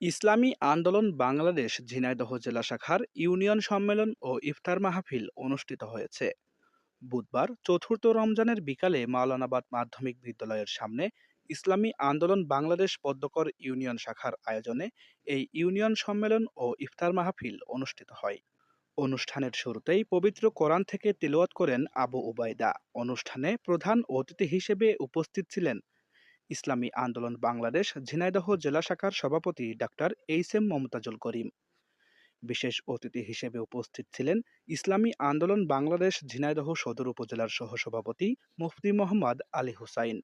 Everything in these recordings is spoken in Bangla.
ইসলামী আন্দোলন বাংলাদেশ ঝিনাইদহ জেলা শাখার ইউনিয়ন সম্মেলন ও ইফতার মাহফিল অনুষ্ঠিত হয়েছে। বুধবার চতুর্থ রমজানের বিকালে মাওলানাবাদ মাধ্যমিক বিদ্যালয়ের সামনে ইসলামী আন্দোলন বাংলাদেশ পদ্মকর ইউনিয়ন শাখার আয়োজনে এই ইউনিয়ন সম্মেলন ও ইফতার মাহফিল অনুষ্ঠিত হয়। অনুষ্ঠানের শুরুতেই পবিত্র কোরআন থেকে তিলওয়াত করেন আবু উবাইদা অনুষ্ঠানে প্রধান অতিথি হিসেবে উপস্থিত ছিলেন ইসলামী আন্দোলন বাংলাদেশ ঝিনাইদহ জেলা শাখার সভাপতি doctor H M Momtazul Karim. বিশেষ অতিথি হিসেবে উপস্থিত ছিলেন ইসলামী আন্দোলন বাংলাদেশ ঝিনাইদহ সদর উপজেলার সহসভাপতি মুফতি মোহাম্মদ আলী হুসাইন।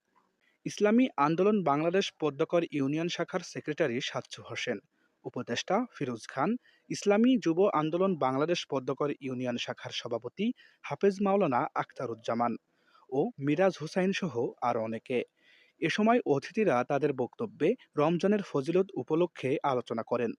ইসলামী আন্দোলন বাংলাদেশ পদ্মকর ইউনিয়ন শাখার সেক্রেটারি সাচ্ছু হোসেন। উপদেষ্টা ফিরোজ খান, ইসলামী যুব আন্দোলন বাংলাদেশ পদ্মকর ইউনিয়ন শাখার সভাপতি হাফেজ মাওলানা আখতারুজ্জামান ও মিরাজ হুসাইন সহ আরও অনেকে। এ সময় অতিথিরা তাদের বক্তব্যে রমজানের ফজিলত উপলক্ষে আলোচনা করেন।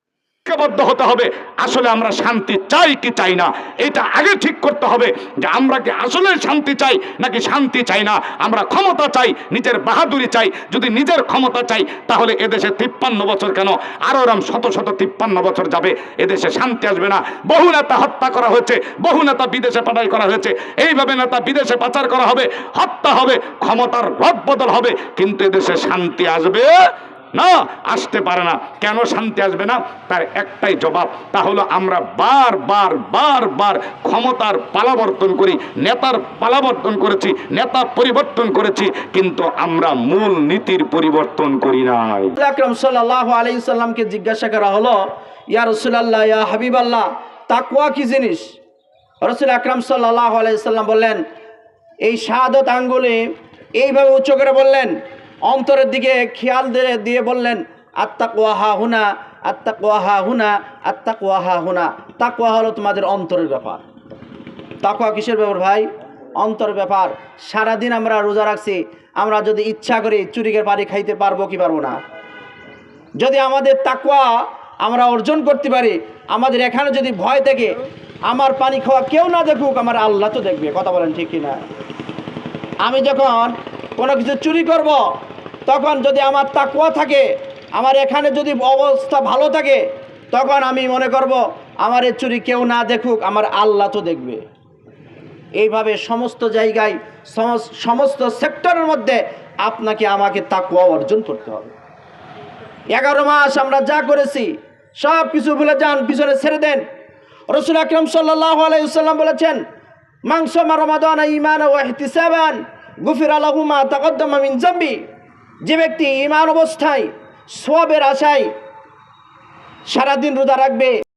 ঐক্যবদ্ধ হতে হবে। আসলে আমরা শান্তি চাই কি চাই না? এটা আগে ঠিক করতে হবে যে আমরা কি আসলে শান্তি চাই নাকি শান্তি চাই না? আমরা ক্ষমতা চাই, নিজের বাহাদুরি চাই। যদি নিজের ক্ষমতা চাই, তাহলে এদেশে তিপ্পান্ন বছর কেন? আরও এরম শত শত তিপ্পান্ন বছর যাবে। এদেশে শান্তি আসবে না। বহু নেতা হত্যা করা হয়েছে, বহু নেতা বিদেশে পাঠাই করা হয়েছে। এইভাবে নেতা বিদেশে পাচার করা হবে, হত্যা হবে, ক্ষমতার রদ বদল হবে। কিন্তু এদেশে শান্তি আসবে না, আসতে পারে না। কেন শান্তি আসবে না? তার একটাই জবাব, তা হলো আমরা বার বার বার বার ক্ষমতার পালাবর্তন করি, নেতার পালাবর্তন করেছি, নেতা পরিবর্তন করেছি, কিন্তু আমরা মূল নীতির পরিবর্তন করি নাই। আকরাম সাল্লাহ সাল্লামকে জিজ্ঞাসা করা হলো, ইয়া রসুলাল্লাহ, ইয়া হাবিবাল্লাহ, তাকওয়া কি জিনিস? রসুল আকরাম সাল্লাহ আলাইহি সাল্লাম বললেন, এই শাহাদত আঙ্গুলে এইভাবে উচ্চ করে বললেন অন্তরের দিকে খেয়াল দিয়ে বললেন আত্মাকুয়া হা হুনা আত্মাকুয়া হা হুনা আত্মাকুয়া হা হুনা। তাকুয়া হলো তোমাদের অন্তরের ব্যাপার। তাকুয়া কিসের ব্যাপার ভাই? অন্তর ব্যাপার। সারাদিন আমরা রোজা রাখছি, আমরা যদি ইচ্ছা করি চুরিকের পানি খাইতে পারব কি পারব না? যদি আমাদের তাকুয়া আমরা অর্জন করতে পারি, আমাদের এখানে যদি ভয় থেকে আমার পানি খাওয়া কেউ না দেখুক, আমার আল্লাহ তো দেখবে, কথা বলেন ঠিক কিনা? আমি যখন কোনো কিছু চুরি করব তখন যদি আমার তাকুয়া থাকে, আমার এখানে যদি অবস্থা ভালো থাকে, তখন আমি মনে করব আমার এ চুরি কেউ না দেখুক, আমার আল্লাহ তো দেখবে। এইভাবে সমস্ত জায়গায়, সমস- সমস্ত সেক্টরের মধ্যে আপনাকে আমাকে তাকুয়া অর্জন করতে হবে। এগারো মাস আমরা যা করেছি, সব কিছু ভুলে যান, পিছনে ছেড়ে দেন। রসুল আকরম সাল্লাহ আলাইসাল্লাম বলেছেন, মাংস মারমাদান ইমান ও এহতিসাবান গুফির আলহুমা তাকদ্দমা মিন জাম্বি। যে ব্যক্তি ইমান অবস্থায় সোয়াবের আশায় সারাদিন রোজা রাখবে